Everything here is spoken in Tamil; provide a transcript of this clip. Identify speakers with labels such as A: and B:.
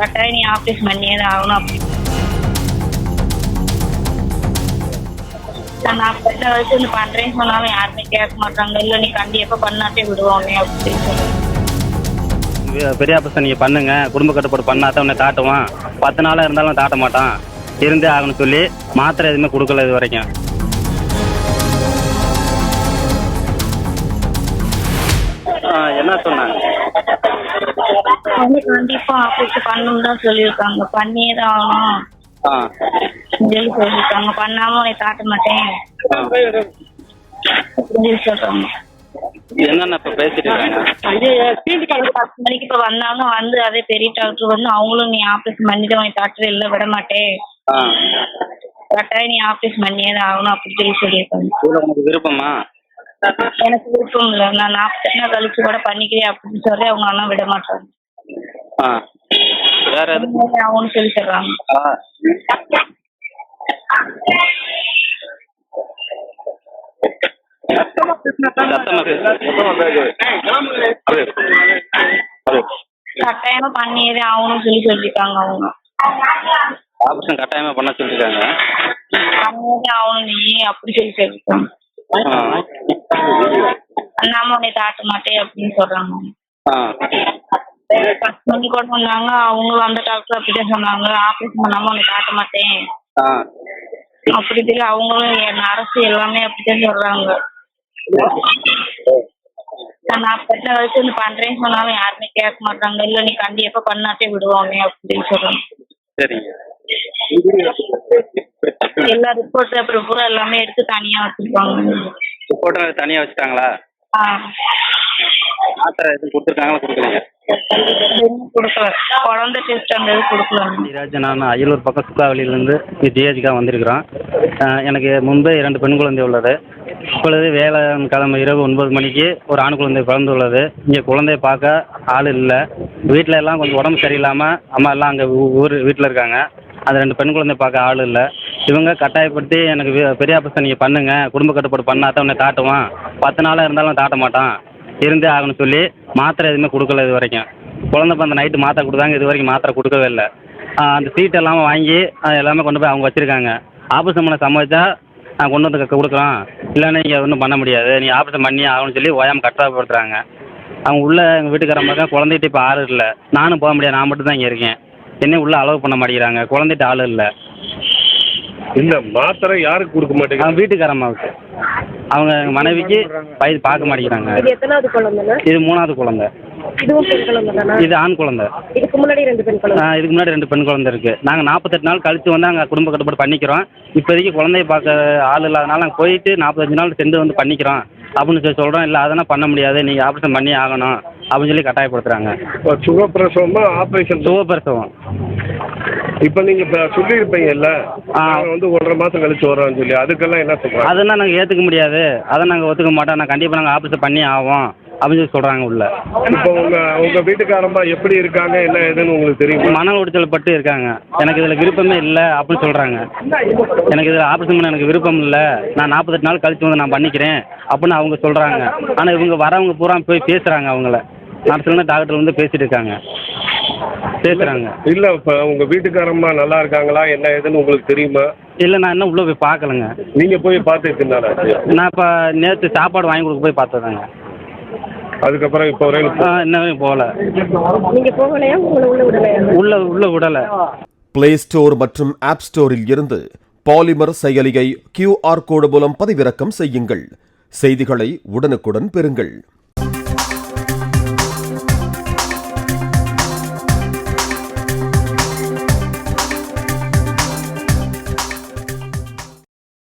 A: கட்டாயம் நீ ஆபரேஷன் பண்ணியே தான் ஆகணும் அப்படி. நான் நாற்பத்தெட்டு வயசு இந்த பண்றேன்னு சொன்னாலும் யாருமே கேட்க மாட்டாங்க. இல்ல நீ கண்டிப்பா பண்ணாட்டே விடுவாங்க அப்படின்னு சொல்லி
B: பெரிய ஆபரேஷன் நீங்கள் பண்ணுங்க. குடும்ப கட்டுப்பாடு பண்ணாதான் உன்னை தாட்டுவான். பத்து நாளாக இருந்தாலும் தாட்ட மாட்டான். இருந்தே ஆகணும்னு சொல்லி மாத்திரை எதுவுமே கொடுக்கல இது வரைக்கும். என்ன சொன்னாங்க?
A: வந்து கண்டிப்பா ஆபரேஷன் பண்ணணும் தான் சொல்லியிருக்காங்க. பண்ணியே தான் ஆகணும் சொல்லி சொல்லியிருக்காங்க. பண்ணாம உன்னை காட்ட மாட்டேன். சொல்லி சொல்றாங்க.
B: என்னென்ன இப்போ பேசிட்டு இருக்காங்க?
A: பத்து மணிக்கு இப்ப வந்தாலும் வந்து அதே பெரிய டாக்டர் வந்து அவங்களும் நீ ஆபரேஷன் பண்ணிட்டு உன்னை டாக்டர் இல்ல விட மாட்டேன். கட்டாயம் நீ ஆபரேஷன் பண்ணியே தான் ஆகணும் அப்படின்னு சொல்லி சொல்லியிருக்காங்க.
B: உனக்கு விருப்பமா?
A: எனக்கு விருப்பம் இல்லை. நான் நாற்பத்தெட்டு நாள் கழிச்சு கூட பண்ணிக்கிறேன் அப்படின்னு சொல்லி அவங்க அண்ணா விட மாட்டாங்க.
B: வேற
A: அவனு சொல்லி
B: பேசு
A: கட்டாயமா பண்ணியே ஆகணும்னு சொல்லி சொல்லியிருக்காங்க அவங்க.
B: ஆபரேஷன் கட்டாயமா பண்ண சொல்லிருக்காங்க
A: பண்ணியே ஆகணும் நீ அப்படி சொல்லி சொல்லியிருக்காங்க
B: ஆ.
A: பண்ணாம உன்னை தாட்ட மாட்டேன் அப்படின்னு சொல்றாங்க. மணி கூட வந்தாங்க அவங்க அந்த டாக்டர் அப்படிதான் சொன்னாங்க. ஆபரேஷன் பண்ணாம உன்னை காட்ட மாட்டேன். அப்படி சொல்லி அவங்களும் என் அரசு எல்லாமே அப்படிதான் சொல்றாங்க. நான் நாற்பத்தி வயசு நீ பண்றேன்னு சொன்னாலும் யாருமே கேட்க மாட்டாங்க. இல்ல நீ கண்டிப்பா பண்ணாட்டே விடுவாங்க அப்படின்னு சொல்றாங்க.
B: சரிங்க.
A: எல்லா ரிப்போர்ட் அப்புறம் பூரா எல்லாமே எடுத்து தனியா வச்சிருப்பாங்க.
B: ரிப்போர்ட்டை தனியாக வச்சுட்டாங்களா?
A: ஆ
B: மாத்திரை எதுவும் கொடுத்துருக்காங்களா? கொடுக்கலைங்க
A: எதுவும் கொடுக்கல குழந்தை டெஸ்ட் அந்த இது கொடுக்கல.
B: ராஜ் நான் அரியலூர் பக்கம் சுக்காவளியிலேருந்து ஜிஹெச்க்காக வந்திருக்கிறோம். எனக்கு முன்பே இரண்டு பெண் குழந்தை உள்ளது. இப்பொழுது வேலை கிழமை இரவு ஒன்பது மணிக்கு ஒரு ஆண் குழந்தை பிறந்துள்ளது. இங்கே குழந்தைய பார்க்க ஆள் இல்லை. வீட்டில் எல்லாம் கொஞ்சம் உடம்பு சரியில்லாமல் அம்மா எல்லாம் அங்கே ஊர் வீட்டில் இருக்காங்க. அந்த ரெண்டு பெண் குழந்தை பார்க்க ஆள் இல்லை. இவங்க கட்டாயப்படுத்தி எனக்கு வி- பெரிய ஆபரேஷன் நீங்கள் பண்ணுங்க. குடும்ப கட்டுப்பாடு பண்ணாதான் உன்னை தாட்டுவான். பத்து நாளாக இருந்தாலும் தாட்ட மாட்டான். இருந்தே ஆகணும்னு சொல்லி மாத்திரை எதுவுமே கொடுக்கல இது வரைக்கும். குழந்தை பிறந்த நைட்டு மாத்திரை கொடுத்தாங்க இது வரைக்கும் மாத்திரை கொடுக்கவே இல்லை. அந்த சீட் எல்லாமே வாங்கி ஆஹ் எல்லாமே கொண்டு போய் அவங்க வச்சுருக்காங்க. ஆபரேஷன் பண்ண சம்மதிச்சா நான் கொண்டு வந்து க- கொடுக்குறோம் இல்லைன்னா நீங்கள் ஒன்றும் பண்ண முடியாது. நீ ஆபரேஷன் பண்ணி ஆகணும்னு சொல்லி ஓயாமல் கட்டாயப்படுத்துறாங்க. அவங்க உள்ள எங்கள் வீட்டுக்காரம்மா இருக்காங்க குழந்தைகிட்ட இப்போ ஆள் இல்லை. நானும் போக முடியாது நான் மட்டும் தான் இங்கே இருக்கேன். என்னையும் உள்ள அலோவ் பண்ண மாட்டேங்கிறாங்க. குழந்தைகிட்ட ஆள் இல்லை.
C: இல்ல மாத்திரை யாருக்கு கொடுக்க மாட்டேங்க
B: வீட்டுக்காரம்மாவுக்கு அவங்க எங்கள் மனைவிக்கு வயது பார்க்க மாட்டேங்கிறாங்க.
D: இது எத்தனாவது குழந்தைங்க?
B: இது மூணாவது குழந்தை.
D: இதுவும் பெண் குழந்தை தானா?
B: இது ஆண் குழந்தை.
D: இதுக்கு முன்னாடி ரெண்டு பெண் குழந்தை.
B: ஆ, இதுக்கு முன்னாடி ரெண்டு பெண் குழந்தை இருக்கு. நாங்கள் நாற்பத்தெட்டு நாள் கழிச்சு வந்து அங்கே குடும்ப கட்டுப்பாடு பண்ணிக்கிறோம். இப்போதைக்கு குழந்தைய பார்க்க ஆள் இல்லாதனால நாங்கள் போயிட்டு நாற்பத்தஞ்சு நாள் சென்று வந்து பண்ணிக்கிறோம். அப்படின்னு சொல்லி சொல்கிறோம் இல்லை அதெல்லாம் பண்ண முடியாது. நீங்கள் ஆப்ரேஷன் பண்ணி ஆகணும். அப்படின்னு சொல்லி கட்டாயப்படுத்துகிறாங்க
C: சுகப்பிரசவமா ஆபரேஷன்
B: சுகப்பிரசவம்.
C: இப்ப நீங்க இப்ப சொல்லியிருப்பீங்கல்ல
B: ஆ.
C: நாங்க வந்து ஒன்றரை மாசம் கழிச்சு வரோம்னு சொல்லி அதுக்கெல்லாம் என்ன சொல்றாங்க?
B: அதெல்லாம் நாங்கள் ஏற்றுக்க முடியாது. அதை நாங்கள் ஒத்துக்க மாட்டோம். நான் கண்டிப்பாக நாங்கள் ஆப்ரேஷன் பண்ணி ஆவோம் அப்படின்னு சொல்லி சொல்கிறாங்க உள்ள.
C: இப்போ உங்க உங்க வீட்டுக்காரம்மா எப்படி இருக்காங்க என்ன ஏதுன்னு உங்களுக்கு தெரியுமா?
B: மன உளைச்சல் பட்டு இருக்காங்க. எனக்கு இதில் விருப்பமே இல்லை அப்படின்னு சொல்கிறாங்க எனக்கு இதில் ஆப்ரேஷன் பண்ண எனக்கு விருப்பம் இல்லை. நான் நாற்பத்தெட்டு நாள் கழிச்சு வந்து நான் பண்ணிக்கிறேன் அப்படின்னு அவங்க சொல்கிறாங்க ஆனால் இவங்க வரவங்க பூரா போய் பேசுகிறாங்க அவங்கள. நர்ஸ்லேருந்து டாக்டர் வந்து பேசிட்டு இருக்காங்க. பேசுகிறாங்க
C: இல்ல இப்ப உங்க வீட்டுக்காரம்மா நல்லா இருக்காங்களா? என்ன ஏதுன்னு உங்களுக்கு தெரியுமா?
B: இல்லை நான் இன்னும் உள்ளே போய் பார்க்கலங்க.
C: நீங்க போய் பார்த்துட்டு
B: நான் இப்போ நேற்று சாப்பாடு வாங்கி கொடுக்க போய் பார்த்ததாங்க.
C: அதுக்கப்புறம் இப்போ வரையும்
B: ஆ, இன்னும் போகல.
D: நீங்க போகலையா? உங்களை உள்ள விடலையா?
B: உள்ள உள்ள விடலை.
E: பிளே ஸ்டோர் மற்றும் ஆப் ஸ்டோரில் இருந்து பாலிமர் செயலியை கியூஆர் கோடு மூலம் பதிவிறக்கம் செய்யுங்கள். செய்திகளை உடனுக்குடன் பெறுங்கள்.